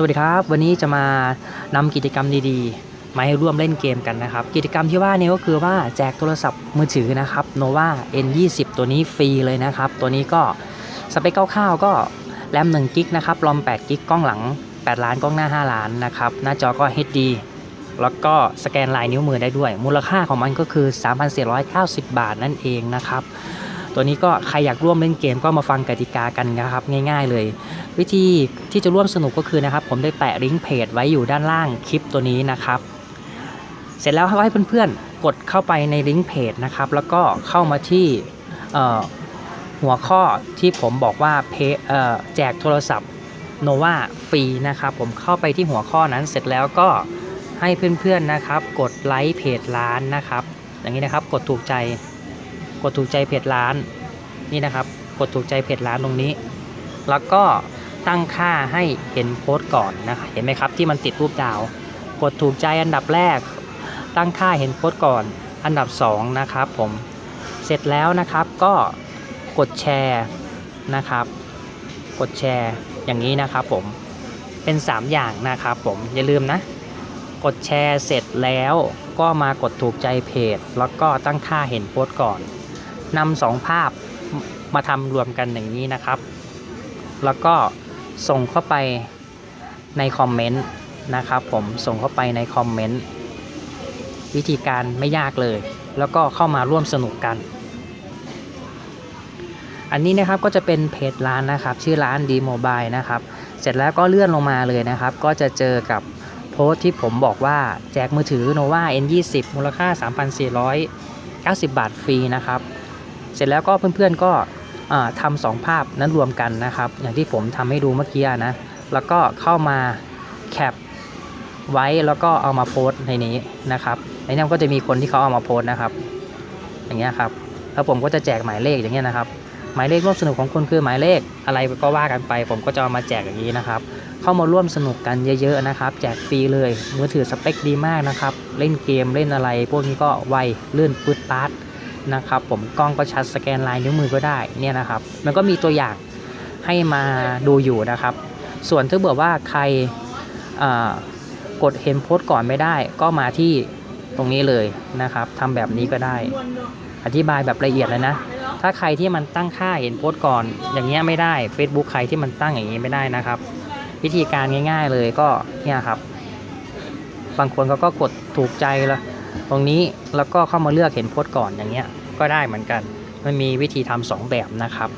สวัสดีครับ วันนี้จะมานำกิจกรรมดีๆ มาให้ร่วมเล่นเกมกันนะครับ กิจกรรมที่ว่านี้ก็คือว่าแจกโทรศัพท์มือถือนะครับ nova n20 ตัวนี้ฟรีเลยนะครับ ตัวนี้ก็สเปคคร่าวๆก็แรม1กิกนะครับรอม8กิกกล้องหลัง 8 ล้านกล้องหน้า 5 ล้านนะครับ หน้าจอก็ HD แล้วก็สแกนลายนิ้วมือได้ด้วย มูลค่าของมันก็คือ 3,490 บาทนั่นเองนะครับ ตัวนี้ก็ใครอยากร่วมเล่นเกมก็มาฟังกติกากันนะครับง่าย ๆ เลย วิธีที่จะร่วมสนุกก็คือนะครับ ผมได้แปะลิงก์เพจไว้อยู่ด้านล่างคลิปตัวนี้นะครับ เสร็จแล้วให้เพื่อนๆกดเข้าไปในลิงก์เพจนะครับแล้วก็เข้ามาที่หัวข้อที่ผมบอกว่าเพแจกโทรศัพท์โนวาฟรีนะครับ ผมเข้าไปที่หัวข้อนั้นเสร็จแล้วก็ให้เพื่อนๆนะครับ กดไลค์เพจร้านนะครับ อย่างนี้นะครับกดถูกใจ กดถูกใจเพจร้านนี่นะครับ กดถูกใจเพจร้านตรงนี้ แล้วก็ตั้งค่าให้เห็นโพสต์ก่อนนะครับเห็นไหมครับที่มันติดรูปดาว กดถูกใจอันดับแรก ตั้งค่าเห็นโพสต์ก่อน อันดับ 2 นะครับผมเสร็จแล้วนะครับก็กดแชร์นะครับ กดแชร์อย่างนี้นะครับผมเป็น 3 อย่างนะครับผมอย่าลืมนะ กดแชร์เสร็จแล้วก็มากดถูกใจเพจ แล้วก็ตั้งค่าเห็นโพสต์ก่อน นำสองภาพมาทำรวมกันอย่างนี้นะครับ แล้วก็ส่งเข้าไปในคอมเมนต์นะครับผมส่งเข้าไปในคอมเมนต์วิธีการไม่ยากเลย แล้วก็เข้ามาร่วมสนุกกัน อันนี้นะครับก็จะเป็นเพจร้านนะครับ ชื่อร้านดีโมบายนะครับ เสร็จแล้วก็เลื่อนลงมาเลยนะครับ ก็จะเจอกับโพสต์ที่ผมบอกว่าแจกมือถือ nova n20 มูลค่า 3,490 บาทฟรีนะครับ เสร็จแล้วก็เพื่อนๆก็อ่าทำสองภาพนั้นรวมกันนะครับ อย่างที่ผมทำให้ดูเมื่อกี้นะ แล้วก็เข้ามาแคปไว้แล้วก็เอามาโพสต์ในนี้นะครับในนี้ก็จะมีคนที่เขาเอามาโพสต์นะครับ อย่างเงี้ยครับแล้วผมก็จะแจกหมายเลขอย่างเงี้ยนะครับ หมายเลขร่วมสนุกของคุณคือหมายเลขอะไรก็ว่ากันไป ผมก็จะเอามาแจกอย่างนี้นะครับ เข้ามาร่วมสนุกกันเยอะๆนะครับ แจกฟรีเลยมือถือสเปคดีมากนะครับ เล่นเกมเล่นอะไร พวกนี้ก็ไวลื่นปืดปาด นะครับผมกล้องก็ชัดสแกนลายนิ้วมือก็ได้เนี่ยนะครับ มันก็มีตัวอย่างให้มาดูอยู่นะครับ ส่วนถ้าเกิดว่าใครกดเห็นโพสต์ก่อนไม่ได้ ก็มาที่ตรงนี้เลยนะครับทำแบบนี้ก็ได้ อธิบายแบบละเอียดเลยนะ ถ้าใครที่มันตั้งค่าเห็นโพสต์ก่อน อย่างเงี้ยไม่ได้ Facebook ใครที่มันตั้งอย่างนี้ไม่ได้นะครับ วิธีการง่าย ๆเลยก็เนี่ยครับ บางคนเขาก็กดถูกใจล้วตรงนี้แล้วก็เข้ามาเลือกเห็นโพสต์ก่อนอย่างเงี้ย ก็ได้เหมือนกัน มันมีวิธีทำสองแบบนะครับ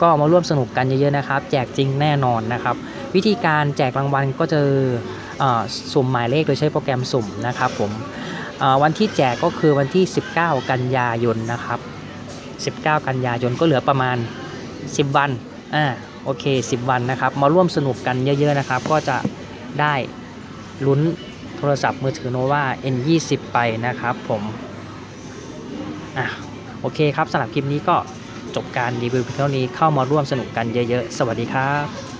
ก็มาร่วมสนุกกันเยอะๆนะครับ แจกจริงแน่นอนนะครับ วิธีการแจกรางวัลก็จะสุ่มหมายเลขโดยใช้โปรแกรมสุ่มนะครับผมวันที่แจกก็คือวันที่ 19 กันยายนนะครับ 19 กันยายนก็เหลือประมาณ 10 วันอ่าโอเค 10 วันนะครับ มาร่วมสนุกกันเยอะๆนะครับ ก็จะได้ลุ้นโทรศัพท์มือถือ nova n20 ไปนะครับผมอะ โอเคครับสำหรับคลิปนี้ก็จบการรีวิวเพียงเท่านี้เข้ามาร่วมสนุกกันเยอะๆ สวัสดีครับ